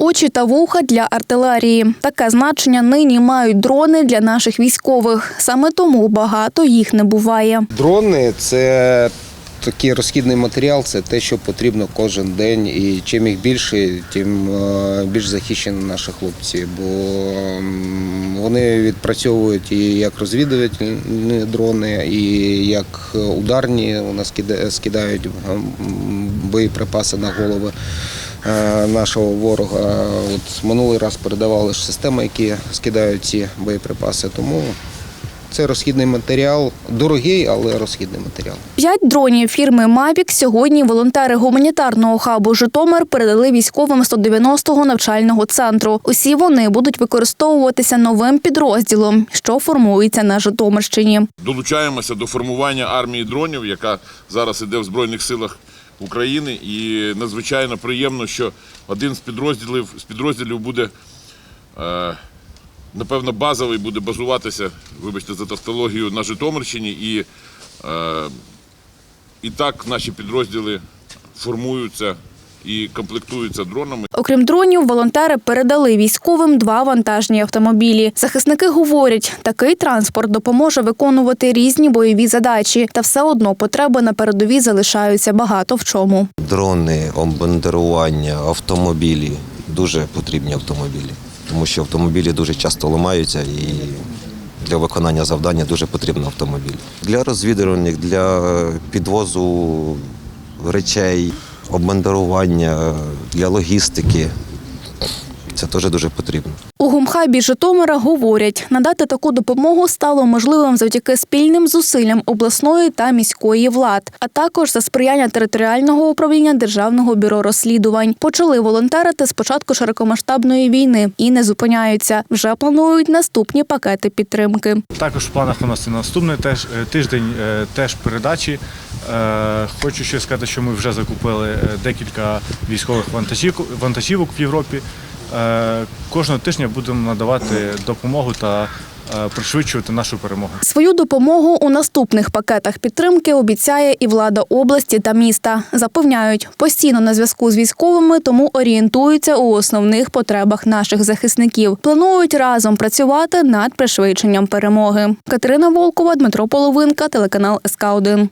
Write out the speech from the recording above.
Очі та вуха для артилерії. Таке значення нині мають дрони для наших військових. Саме тому багато їх не буває. Дрони це такий розхідний матеріал, це те, що потрібно кожен день. І чим їх більше, тим е, більш захищені наші хлопці. Бо вони відпрацьовують і як розвідувальні дрони, і як ударні. У нас скидають боєприпаси на голови е, нашого ворога. От минулий раз передавали ж системи, які скидають ці боєприпаси. Тому це розхідний матеріал, дорогий, але розхідний матеріал. П'ять дронів фірми Мавік сьогодні волонтери гуманітарного хабу Житомир передали військовим 190-го навчального центру. Усі вони будуть використовуватися новим підрозділом, що формується на Житомирщині. долучаємося до формування армії дронів, яка зараз іде в Збройних силах України. І надзвичайно приємно, що один з підрозділів, з підрозділів буде, е, напевно, базовий буде базуватися, вибачте за тавтологію, на Житомирщині. І, е, і так наші підрозділи формуються і комплектуються дронами. Окрім дронів, волонтери передали військовим два вантажні автомобілі. Захисники говорять, такий транспорт допоможе виконувати різні бойові задачі, та все одно потреби на передовій залишаються багато в чому. дрони, обмундирування, автомобілі. Дуже потрібні автомобілі, тому що автомобілі дуже часто ламаються і для виконання завдання дуже потрібен автомобіль. Для розвідувальних, для підвозу речей, обмандарування, для логістики. Це теж дуже потрібно. Гумхабі Житомира говорять, надати таку допомогу стало можливим завдяки спільним зусиллям обласної та міської влад, а також за сприяння територіального управління Державного бюро розслідувань. Почали волонтерити з початку широкомасштабної війни і не зупиняються. Вже планують наступні пакети підтримки. Також в планах у нас і наступний теж е, тиждень е, теж передачі. Е, Хочу ще сказати, що ми вже закупили декілька військових вантажівок в Європі. Е, Кожного тижня будемо надавати допомогу та е, пришвидшувати нашу перемогу. Свою допомогу у наступних пакетах підтримки обіцяє і влада області та міста. Запевняють, постійно на зв'язку з військовими, тому орієнтуються у основних потребах наших захисників. Планують разом працювати над пришвидшенням перемоги. Катерина Волкова, Дмитро Половинка, телеканал СК 1